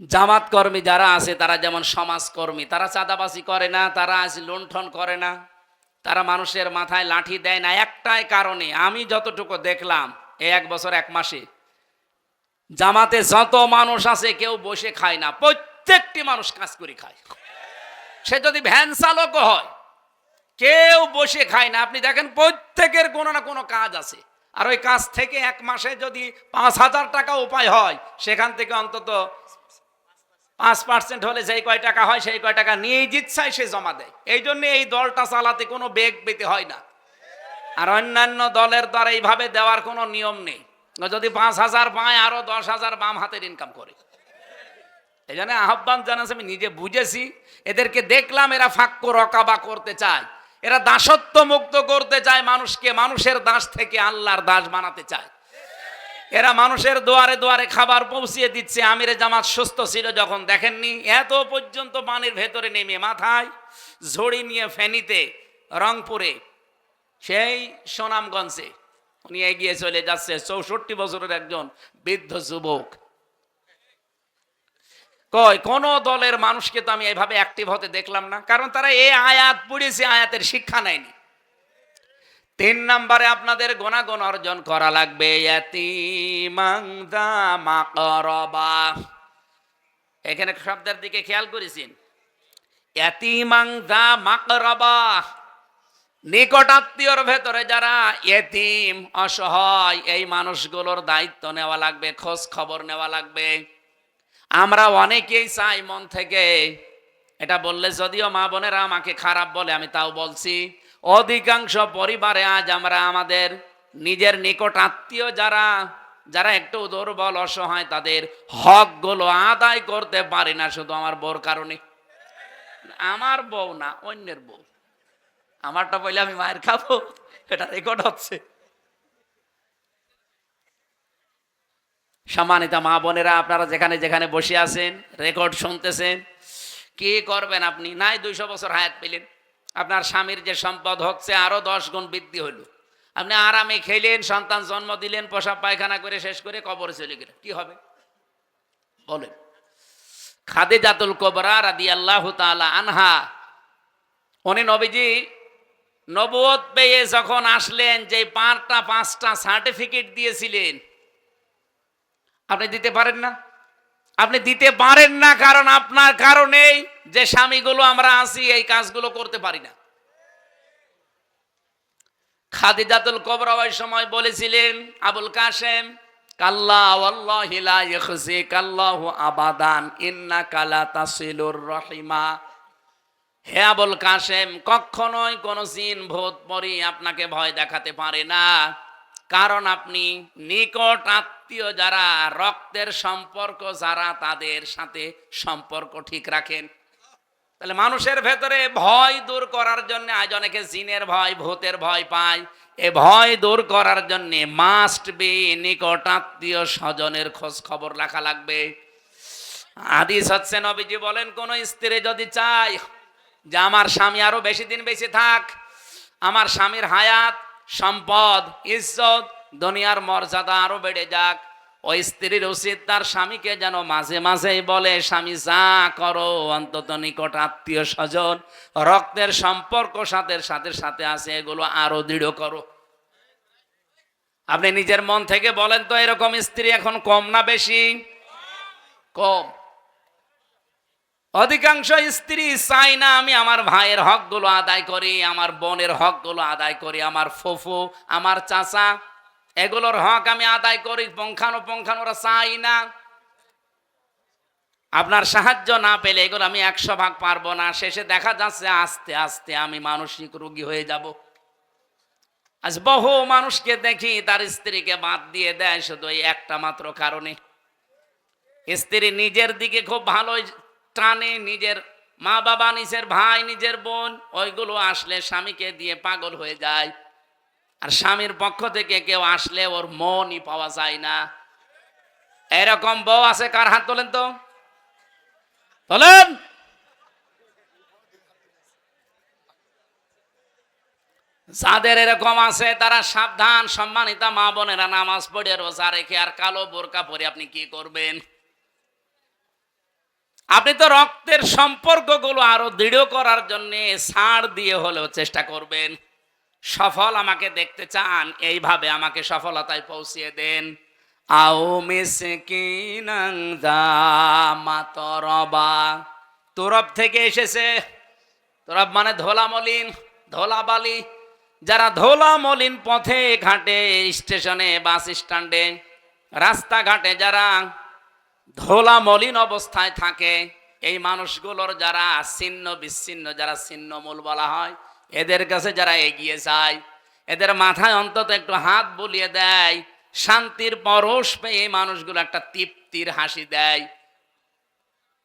জামাত কর্মী যারা আছে, তারা যেমন সমাজকর্মী, তারা চাঁদাবাজি করে না, তারা আজ লুণ্ঠন করে না, তারা মানুষের মাথায় লাঠি দেয় না। একটাই কারণে আমি যতটুকু দেখলাম এই এক বছর, এক মাসে, জামাতে যত মানুষ আছে কেউ বসে খায় না, প্রত্যেকটি মানুষ কাজ করে খায়। সে যদি ভ্যান চালকও হয়, কেউ বসে খায় না। আপনি দেখেন প্রত্যেকের কোনো না কোনো কাজ আছে। আর ওই কাজ থেকে এক মাসে যদি পাঁচ হাজার টাকা উপায় হয়, সেখান থেকে অন্তত পাঁচ পার্সেন্ট হলে যেই কয় টাকা হয়, সেই কয় টাকা নিয়েই জিচ্ছায় সে জমা দেয়। এই জন্য এই দলটা চালাতে কোনো বেগ পেতে হয় না। আর অন্যান্য দলের দ্বারা এইভাবে দেওয়ার কোনো নিয়ম নেই। যদি পাঁচ হাজার পায়, আরও দশ হাজার বাম হাতের ইনকাম করে। এই জন্য আহ্বান জানাচ্ছে, আমি নিজে বুঝেছি, এদেরকে দেখলাম, এরা ফাক্য রকাবা করতে চায়। এরা দাসত্ব মুক্ত করতে চায় মানুষকে, মানুষের দাস থেকে আল্লাহর দাস বানাতে চায়। এরা মানুষের দুয়ারে দুয়ারে খাবার পৌঁছিয়ে দিচ্ছে। আমিরে জামাত সুস্থ ছিল যখন দেখেননি। এত পর্যন্ত পানির ভেতরে নেমে মাথায় ঝড়ি নিয়ে ফেনীতে, রংপুরে, সেই সোনামগঞ্জে। উনি এগিয়ে চলে যাচ্ছে। চৌষট্টি বছরের একজন বৃদ্ধ যুবক। কয় কোন দলের মানুষকে তো আমি এইভাবে অ্যাক্টিভ হতে দেখলাম না। কারণ তারা এই আয়াত পড়েছে, আয়াতের শিক্ষা নেয়নি। তিন নম্বরে আপনাদের গুণাগুণ অর্জন করা লাগবে। এখানে শব্দের দিকে খেয়াল করেছেন? নিকটাত্মীয়র ভেতরে যারা এতিম অসহায়, এই মানুষগুলোর দায়িত্ব নেওয়া লাগবে, খোঁজ খবর নেওয়া লাগবে। আমরা অনেকেই চাই মন থেকে, এটা বললে যদিও মা বোনেরা আমাকে খারাপ বলে, আমি তাও বলছি অধিকাংশ পরিবারে আজ আমরা আমাদের নিজের নিকট আত্মীয় যারা যারা একটু দুর্বল, অসহায়, তাদের হকগুলো আদায় করতে পারি না, শুধু আমার বউর কারণে। আমার বউ না, অন্যের বউ। আমারটা বলে আমি মায়ের খাব, এটা রেকর্ড হচ্ছে। সম্মানিত মা বোনেরা, আপনারা যেখানে যেখানে বসে আছেন রেকর্ড শুনতেছেন, কি করবেন আপনি? নাই দুইশো বছর হায়াত পেলেন। আপনার স্বামীর যে সম্পদ হচ্ছে আরও দশ গুণ বৃদ্ধি হইল। আপনি আরামে খেলেন, সন্তান জন্ম দিলেন পোশাক পায়খানা করে শেষ করে কবরে চলে গেলেন। কি হবে? বলেন। খাদে জাতুল কবরা রাদি আল্লাহ আনহা, উনি নবীজি নবুয়ত পেয়ে যখন আসলেন যে পাঁচটা পাঁচটা সার্টিফিকেট দিয়েছিলেন, আপনি দিতে পারেন না? আপনি দিতে পারেন না কারণ আপনার কারণেই যে স্বামীগুলো আমরা আছি, এই কাজগুলো করতে পারি না। খাদিজাতুল কবরা ওই সময় বলেছিলেন, আবুল কাসেম আবাদান তাসিলুর হে আবুল কাসেম কখনোই কোন জিন ভূত পরি আপনাকে ভয় দেখাতে পারে না। কারণ আপনি নিকট আত্মীয় যারা, রক্তের সম্পর্ক যারা, তাদের সাথে সম্পর্ক ঠিক রাখেন। তাহলে মানুষের ভেতরে ভয় দূর করার জন্য, আজ অনেকে জিনের ভয়, ভূতের ভয় পায়। এ ভয় দূর করার জন্য মাস্ট বি নিকট আত্মীয় স্বজনের খোঁজ খবর রাখা লাগবে। আদিস হচ্ছে, নবীজি বলেন, কোন স্ত্রী যদি চায় যে, আমার স্বামী আরও বেশি দিন বেশি থাক, আমার স্বামীর হায়াত সম্পদ, ইজ্জত, দুনিয়ার মর্যাদা আরও বেড়ে যাক। ওই স্ত্রীর উচিত তার স্বামীকে যেন মাঝে মাঝেই বলে, স্বামী, যা করো, অন্তত নিকট আত্মীয় স্বজন, রক্তের সম্পর্ক সাথে সাথে সাথে আছে, এগুলো আরও দৃঢ় করো। আপনি নিজের মন থেকে বলেন তো, এরকম স্ত্রী এখন কম না বেশি? কম। অধিকাংশ স্ত্রী চাই না আমি আমার ভাইয়ের হকগুলো আদায় করি, আমার বোনের হকগুলো আদায় করি, আমার ফুফু, আমার চাচা, এগুলোর হক আমি আদায় করি পঙ্খানো পঙ্খানোরা চাই না। আপনার সাহায্য না পেলে এগুলো আমি একশো ভাগ পারব না। শেষে দেখা যাচ্ছে আস্তে আস্তে আমি মানসিক রোগী হয়ে যাব। আজ বহু মানুষকে দেখি তার স্ত্রীকে বাদ দিয়ে দেয় শুধু এই একটা মাত্র কারণে। স্ত্রী নিজের দিকে খুব ভালোই টানে নিজের মা বাবা, নিজের ভাই, নিজের বোন, ওইগুলো আসলে স্বামীকে দিয়ে পাগল হয়ে যায়। আর স্বামীর পক্ষ থেকে কেউ আসলে ওর মনই পাওয়া যায় না। এরকম বউ আছে কার হাত তোলেন তো? তোলেন! যাদের এরকম আছে, তারা সাবধান, সম্মানিতা মা বোনেরা নামাজ পড়ে, রোজা রেখে, আর কালো বোরকা পরে আপনি কি করবেন? আপনি তো রক্তের সম্পর্কগুলো আরও দৃঢ় করার জন্য ছাড় দিয়ে হলেও চেষ্টা করবেন। সফল আমাকে দেখতে চান, এইভাবে আমাকে সফলতায় পৌঁছিয়ে দেন। আও মাতরবা। তোরব থেকে এসেছে। তোরব মানে ধোলা মলিন, ধোলা বালি। যারা ধোলা মলিন পথে ঘাটে, স্টেশনে, বাস স্ট্যান্ডে, রাস্তাঘাটে যারা ধোলা মলিন অবস্থায় থাকে। এই মানুষগুলোর যারা ছিন্ন বিচ্ছিন্ন, যারা ছিন্নমূল বলা হয়, এদের কাছে যারা এগিয়ে যায়, এদের মাথায় অন্তত একটু হাত বুলিয়ে দেয়, শান্তির পরশ পেয়ে এই মানুষগুলো একটা তৃপ্তির হাসি দেয়।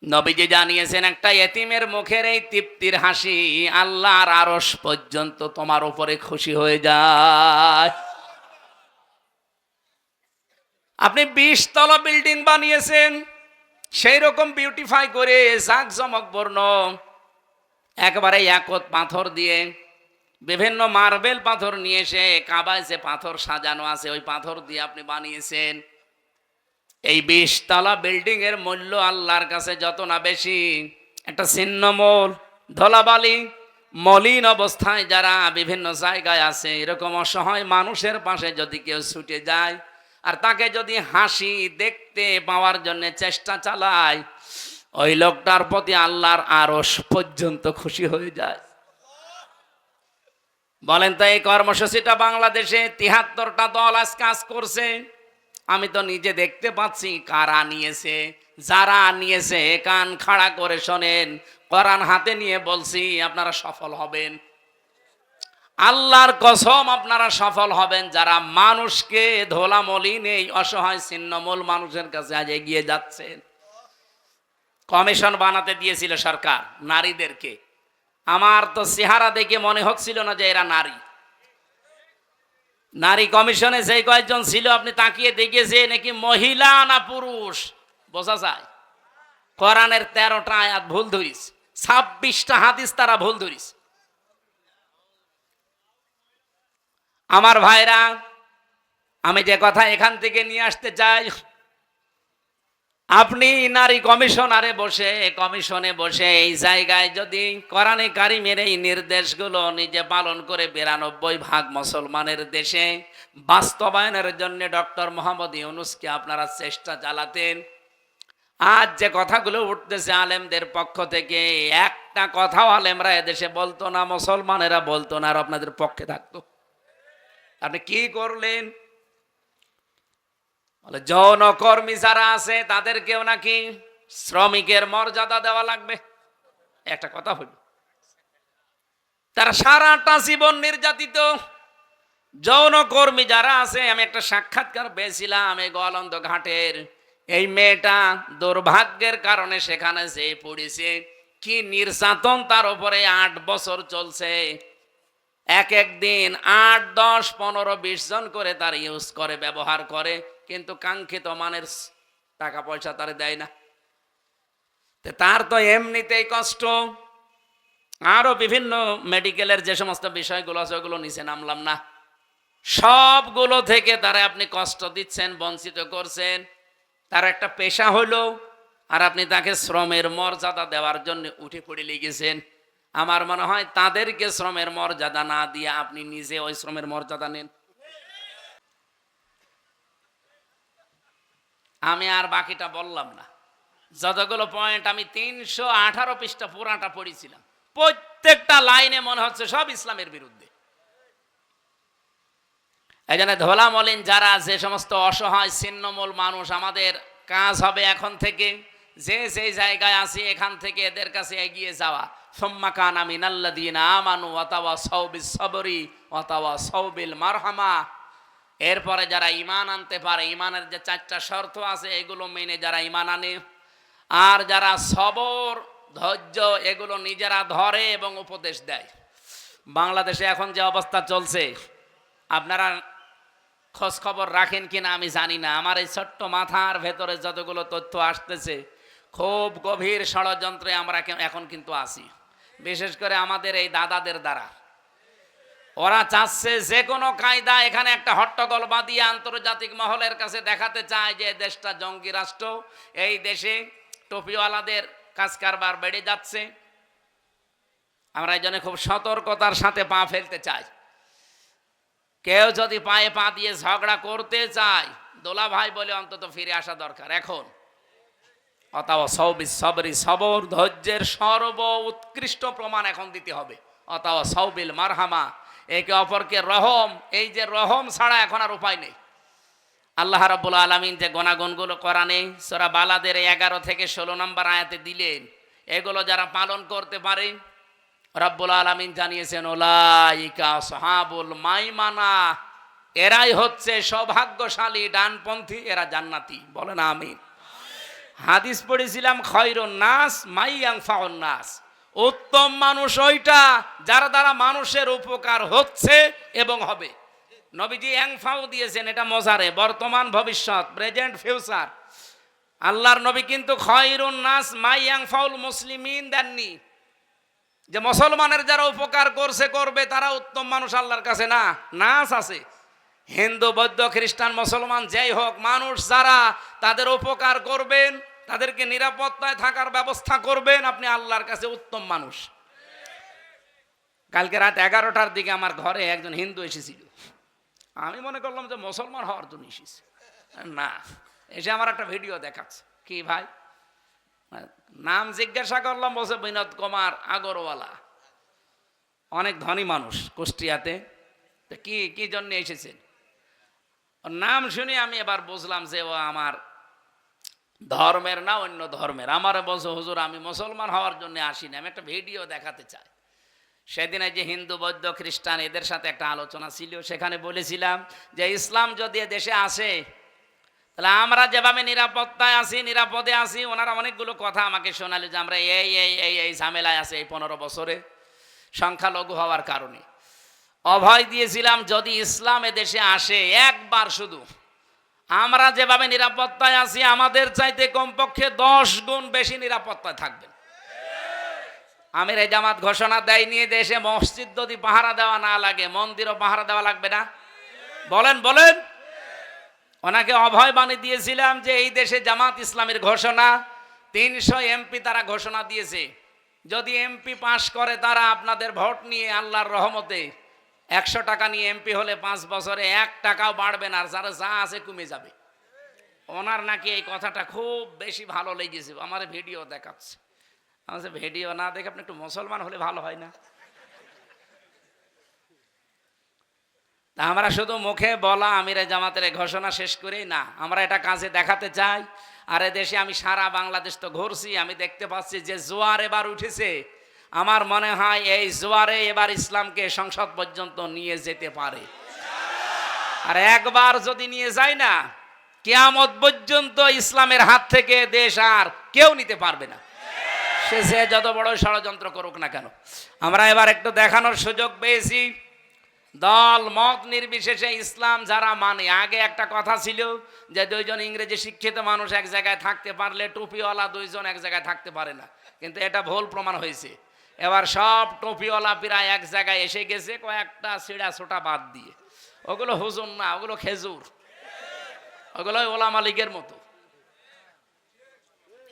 নবীজি জানিয়েছেন, একটা এতিমের মুখের এই তৃপ্তির হাসি আল্লাহর আরস পর্যন্ত তোমার উপরে খুশি হয়ে যায়। আপনি বিশ তলা বিল্ডিং বানিয়েছেন, সেই রকম বিউটিফাই করে জাকজমক বর্ণ, একবারে একত পাথর দিয়ে বিভিন্ন মার্বেল পাথর নিয়ে এসে কাবায় যে পাথর সাজানো আছে, ওই পাথর দিয়ে আপনি বানিয়েছেন। এই বিশতলা বিল্ডিং এর মূল্য আল্লাহর কাছে যত না বেশি, একটা ছিন্নমূল, ধলাবালি, মলিন অবস্থায় যারা বিভিন্ন জায়গায় আছে, এরকম অসহায় মানুষের পাশে যদি কেউ ছুটে যায় আর তাকে যদি হাসি দেখতে পাওয়ার জন্য চেষ্টা চালায়, ওই লোকটার প্রতি আল্লাহর আরস পর্যন্ত খুশি হয়ে যায়। বলেন তো এই কর্মসূচিটা বাংলাদেশে তিহাত্তরটা দল আজ কাজ করছে। আমি তো নিজে দেখতে পাচ্ছি কারা নিয়েছে, যারা নিয়েছে, কান খাড়া করে শোনেন। কোরআন হাতে নিয়ে বলছি, আপনারা সফল হবেন। আল্লাহর কসম আপনারা সফল হবেন, যারা মানুষকে ধোলা মলিন এই অসহায় ছিন্নমূল মানুষের কাছে আজ এগিয়ে যাচ্ছেন কমিশন বানাতে দিয়েছিল সরকার নারীদেরকে। আমার তো চেহারা দেখে মনে হচ্ছিল না যে এরা নারী। নারী কমিশনে যেই কয়েকজন ছিল, আপনি তাকিয়ে দেখেছে নাকি মহিলা না পুরুষ? বোঝা যায়। কোরআনের তেরোটা আয়াত ভুল ধরিস, ছাব্বিশটা হাদিস তারা ভুল ধরিস। আমার ভাইরা, আমি যে কথা এখান থেকে নিয়ে আসতে চাই, আপনি নারী কমিশনারে বসে, কমিশনে বসে এই জায়গায় যদি কোরআনে কারিমের এই নির্দেশগুলো নিজে পালন করে বিরানব্বই ভাগ মুসলমানের দেশে, বাস্তবায়নের জন্য ডক্টর মোহাম্মদ ইউনুসকে আপনারা চেষ্টা চালাতেন। আজ যে কথাগুলো উঠতেছে আলেমদের পক্ষ থেকে, একটা কথাও আলেমরা এদেশে বলতো না, মুসলমানেরা বলতো না, আর আপনাদের পক্ষে থাকতো। আপনি কি করলেন? বলে, যৌনকর্মী যারা আছে, তাদেরকেও নাকি শ্রমিকের মর্যাদা দেওয়া লাগবে? একটা কথা হইল তারা সারাটা জীবন নির্যাতিত। যৌনকর্মী যারা আছে, আমি একটা সাক্ষাৎকার পেয়েছিলাম এই গোয়ালন্দ ঘাটের। এই মেয়েটা দুর্ভাগ্যের কারণে সেখানে যে পড়েছে। কি নির্যাতন তার উপরে আট বছর চলছে। এক এক দিন আট, দশ, পনেরো, বিশ জন করে তার ইউজ করে, ব্যবহার করে, কিন্তু কাঙ্ক্ষিত মানের টাকা পয়সা তার দেয় না। তার তো এমনিতেই কষ্ট। আরও বিভিন্ন মেডিকেলের যে সমস্ত বিষয়গুলো আছে, ওগুলো নিচে নামলাম না। সবগুলো থেকে তারা আপনি কষ্ট দিচ্ছেন, বঞ্চিত করছেন। তার একটা পেশা হলো, আর আপনি তাকে শ্রমের মর্যাদা দেওয়ার জন্য উঠে পড়ে লেগেছেন। আমার মনে হয় তাদেরকে শ্রমের মর্যাদা না দিয়ে আপনি নিজে ওই শ্রমের মর্যাদা নেন। আমি আর বাকিটা বললাম না। যতগুলো পয়েন্ট আমি তিনশো আঠারো পৃষ্ঠা পুরাটা পড়েছিলাম। প্রত্যেকটা লাইনে মনে হচ্ছে সব ইসলামের বিরুদ্ধে। এই জন্য ধোলা মলিন যারা যে সমস্ত অসহায়, ছিন্নমূল মানুষ, আমাদের কাজ হবে এখন থেকে। যে যেই জায়গায় আছি, এখান থেকে এদের কাছে এগিয়ে যাওয়া। সোম্মা কান আমি নাল্লাদিন আমানু অতাওয়া সৌবিল সবরি অতাওয়া সৌবিল মারহামা। এরপরে যারা ইমান আনতে পারে ইমানের যে চারটা শর্ত আছে, এগুলো মেনে যারা ইমান আনে। আর যারা সবর, ধৈর্য, এগুলো নিজেরা ধরে এবং উপদেশ দেয়। বাংলাদেশে এখন যে অবস্থা চলছে, আপনারা খোঁজ খবর রাখেন কিনা আমি জানি না। আমার এই ছোট্ট মাথার ভেতরে যতগুলো তথ্য আসতেছে খুব গভীর ষড়যন্ত্রে আমরা এখন কিন্তু আছি। বিশেষ করে আমাদের এই দাদাদের দ্বারা। ওরা চাচ্ছে যে কোনো কায়দা এখানে একটা হট্টগোল বাঁধিয়ে আন্তর্জাতিক মহলের কাছে দেখাতে চায় যে দেশটা জঙ্গি রাষ্ট্র, এই দেশে টপিওয়ালাদের কাজ কারবার বেড়ে যাচ্ছে। আমরা এই জন্য খুব সতর্কতার সাথে পা ফেলতে চাই। কেউ যদি পায়ে পা দিয়ে ঝগড়া করতে চায় দোলা ভাই বলে অন্তত ফিরে আসা দরকার। এখন অথবা সৌবি সবরি সবর, ধৈর্যের সর্ব উৎকৃষ্ট প্রমাণ এখন দিতে হবে। অথবা সৌবিল মারহামা, একে অপরকে রহম, এই যে রহম ছাড়া এখন আর উপায় নেই। আল্লাহ রাব্বুল আলমিন যে গণাগুনগুলো করানে সোরা বালাদের এগারো থেকে ষোলো নম্বর আয়াতে দিলেন, এগুলো যারা পালন করতে পারে, রব্বুল আলমিন জানিয়েছেন ওলাইকা সাহাবুল মাইমানা, এরাই হচ্ছে সৌভাগ্যশালী ডানপন্থী, এরা জান্নাতি। বলেন আমিন। হাদিস পড়েছিলাম, খয়রুন নাস মাইয়াং ফাউন নাস। উত্তম মানুষ ওইটা, যার দ্বারা মানুষের উপকার হচ্ছে এবং হবে। নবীজি অ্যাংফাও দিয়েছেন, এটা মজারে, বর্তমান ভবিষ্যৎ প্রেজেন্ট ফিউচার আল্লাহর নবী কিন্তু খয়রুন নাস মাইয়াং ফাউল মুসলিমিন দেননি। যে মুসলমানের যারা উপকার করছে, করবে, তারা উত্তম মানুষ আল্লাহর কাছে না, নাস আছে। হিন্দু, বৌদ্ধ, খ্রিস্টান, মুসলমান, যেই হোক, মানুষ যারা তাদের উপকার করবেন, তাদেরকে নিরাপত্তায় থাকার ব্যবস্থা করবেন, আপনি আল্লাহর কাছে উত্তম মানুষ। কালকে রাত এগারোটার দিকে আমার ঘরে একজন হিন্দু এসেছিল। আমি মনে করলাম যে মুসলমান হওয়ার জন্য এসেছে। না, এসে আমার একটা ভিডিও দেখাচ্ছে। কি ভাই? নাম জিজ্ঞাসা করলাম, বলছে, বিনোদ কুমার আগরওয়ালা। অনেক ধনী মানুষ কুষ্টিয়াতে। তো কি কি জন্য এসেছেন? নাম শুনে আমি এবার বুঝলাম যে ও আমার ধর্মের না অন্য ধর্মের। আমার বলছে, হুজুর, আমি মুসলমান হওয়ার জন্য আসিনি, আমি একটা ভিডিও দেখাতে চাই। সেদিনে যে হিন্দু, বৌদ্ধ, খ্রিস্টান, এদের সাথে একটা আলোচনা ছিল, সেখানে বলেছিলাম যে, ইসলাম যদি দেশে আসে, তাহলে আমরা যেভাবে নিরাপত্তায় আছি, নিরাপদে আছি, ওনারা অনেকগুলো কথা আমাকে শোনালে যে, আমরা এই এই এই এই ঝামেলায় আছি এই পনেরো বছরে সংখ্যালঘু হওয়ার কারণে। অভয় দিয়েছিলাম, যদি ইসলাম দেশে আসে, একবার শুধু। আমরা যেভাবে নিরাপত্তায় আছি, আমাদের চাইতে কমপক্ষে দশ গুণ বেশি নিরাপত্তায় থাকবেন। আমির এই জামাত ঘোষণা দেয় নিয়ে দেশে মসজিদ যদি পাহারা দেওয়া না লাগে, মন্দিরও পাহারা দেওয়া লাগবে না। বলেন বলেন। ওনাকে অভয় বাণী দিয়েছিলাম যে, এই দেশে জামাত ইসলামের ঘোষণা, তিনশো এমপি তারা ঘোষণা দিয়েছে। যদি এমপি পাশ করে, তারা আপনাদের ভোট নিয়ে আল্লাহর রহমতে একশো টাকা নিয়ে এমপি হলে পাঁচ বছরে এক টাকাও বাড়বে না, আর যারা যা আছে কমে যাবে। ওনার নাকি এই কথাটা খুব বেশি ভালো লেগেছে, আমার ভিডিও দেখাচ্ছে। আমার ভিডিও না দেখে আপনি একটু মুসলমান হলে ভালো হয় না। তা আমরা শুধু মুখে বলা আমির জামাতের ঘোষণা শেষ করেই না, আমরা এটা কাজে দেখাতে চাই। আর দেশে আমি সারা বাংলাদেশ তো ঘুরছি, আমি দেখতে পাচ্ছি যে জোয়ার এবার উঠেছে। আমার মনে হয় এই জোয়ারে এবার ইসলামকে সংসদ পর্যন্ত নিয়ে যেতে পারে। আর একবার যদি নিয়ে যায় না, কেয়ামত পর্যন্ত ইসলামের হাত থেকে দেশ আর কেউ নিতে পারবে না। সে সে যত বড় ষড়যন্ত্র করুক না কেন। আমরা এবার একটু দেখানোর সুযোগ পেয়েছি। দল মত নির্বিশেষে ইসলাম যারা মানে। আগে একটা কথা ছিল যে দুইজন ইংরেজি শিক্ষিত মানুষ এক জায়গায় থাকতে পারলে টুপিওয়ালা দুইজন এক জায়গায় থাকতে পারে না। কিন্তু এটা ভুল প্রমাণ হয়েছে। এবার সব টুপিওয়ালা প্রায় এক জায়গায় এসে গেছে, কয়েকটা ছিঁড়া ছোটা বাদ দিয়ে। ওগুলো হুজুর না, ওগুলো খেজুর। ওগুলো ওলা মালিকের মতো।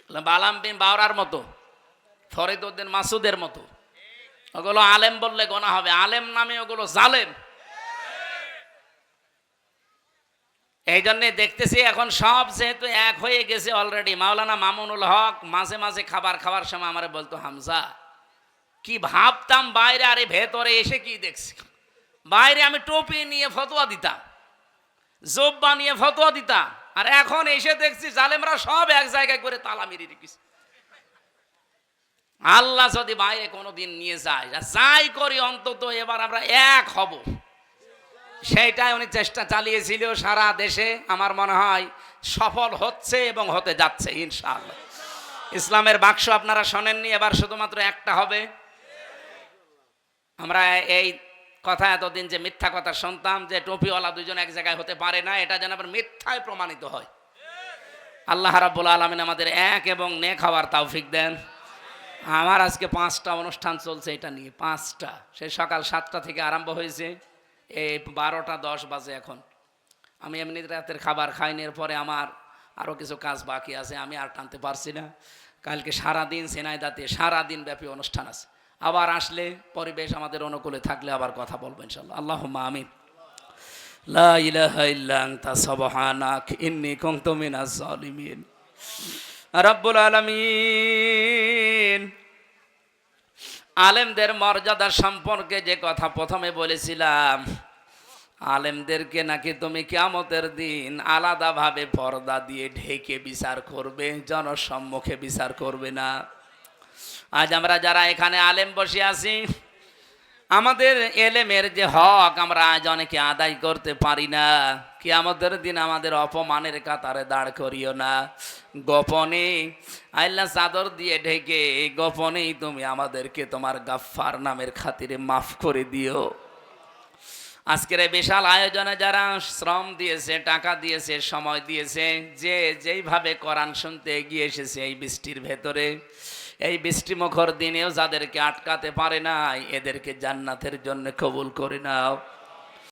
বালাম বিন বাওরার মতো ফরিদুদ্দিন মাসুদের মতো। ওগুলো আলেম বললে গোনা হবে, আলেম নামে ওগুলো জালেম। এই জন্যে দেখতেছি এখন সব যেহেতু এক হয়ে গেছে অলরেডি মাওলানা মামুনুল হক মাঝে মাঝে খাবার খাওয়ার সময় আমার বলতো হামজা কি ভাবতাম বাইরে, আরে ভেতরে এসে কি দেখছি? বাইরে আমি টোপি নিয়ে ফতোয়া দিতাম, জোব্বা নিয়ে ফতোয়া দিতাম, আর এখন এসে দেখছি জালেমরা সব এক জায়গায় করে তালা মেরে রেখেছে। আল্লাহ যদি বাইরে কোনো দিন নিয়ে যায় যাই করি অন্তত এবার আমরা এক হব। সেইটাই উনি চেষ্টা চালিয়েছিল সারা দেশে, আমার মনে হয় সফল হচ্ছে এবং হতে যাচ্ছে, ইনশাআল্লাহ। ইসলামের বাক্স আপনারা শোনেননি, এবার শুধুমাত্র একটা হবে। আমরা এই কথা এতদিন যে মিথ্যা কথা শুনতাম যে টুপিওয়ালা দুজন এক জায়গায় হতে পারে না, এটা যেন আবার মিথ্যায় প্রমাণিত হয়। আল্লাহ রাব্বুল আলমিন আমাদের এক এবং নেক হওয়ার তৌফিক দেন। আমার আজকে পাঁচটা অনুষ্ঠান চলছে এটা নিয়ে, পাঁচটা। সে সকাল সাতটা থেকে আরম্ভ হয়েছে, এই বারোটা দশ বাজে এখন। আমি এমনি রাতের খাবার খাইনি এর পরে আমার আরও কিছু কাজ বাকি আছে, আমি আর টানতে পারছি না। কালকে সারাদিন সেনাইদাতে সারাদিন ব্যাপী অনুষ্ঠান আছে। আবার আসলে পরিবেশ আমাদের অনুকূলে থাকলে আবার কথা বলব ইনশাল্লাহ আল্লাহ আমিন। আলেমদের মর্যাদা সম্পর্কে যে কথা প্রথমে বলেছিলাম, আলেমদেরকে নাকি তুমি কিয়ামতের দিন আলাদাভাবে পর্দা দিয়ে ঢেকে বিচার করবে, জনসম্মুখে বিচার করবে না। আজ আমরা যারা এখানে আলেম বসে আছি, আমাদের এলেমের যে হক আমরা আজ অনেকে আদায় করতে পারি না। কি আমাদের দিন আমাদের অপমানের কাতারে দাঁড় করিও না। গোপনে আল্লাহ চাদর দিয়ে ঢেকে, গোপনেই তুমি আমাদেরকে তোমার গাফফার নামের খাতিরে মাফ করে দিও। আজকের বিশাল আয়োজনে যারা শ্রম দিয়েছে, টাকা দিয়েছে, সময় দিয়েছে, যে যেইভাবে কোরআন শুনতে এগিয়ে এসেছে এই বৃষ্টির ভেতরে এই বৃষ্টিমুখর দিনেও যাদেরকে আটকাতে পারে নাই এদেরকে জান্নাতের জন্য কবুল করে নাও।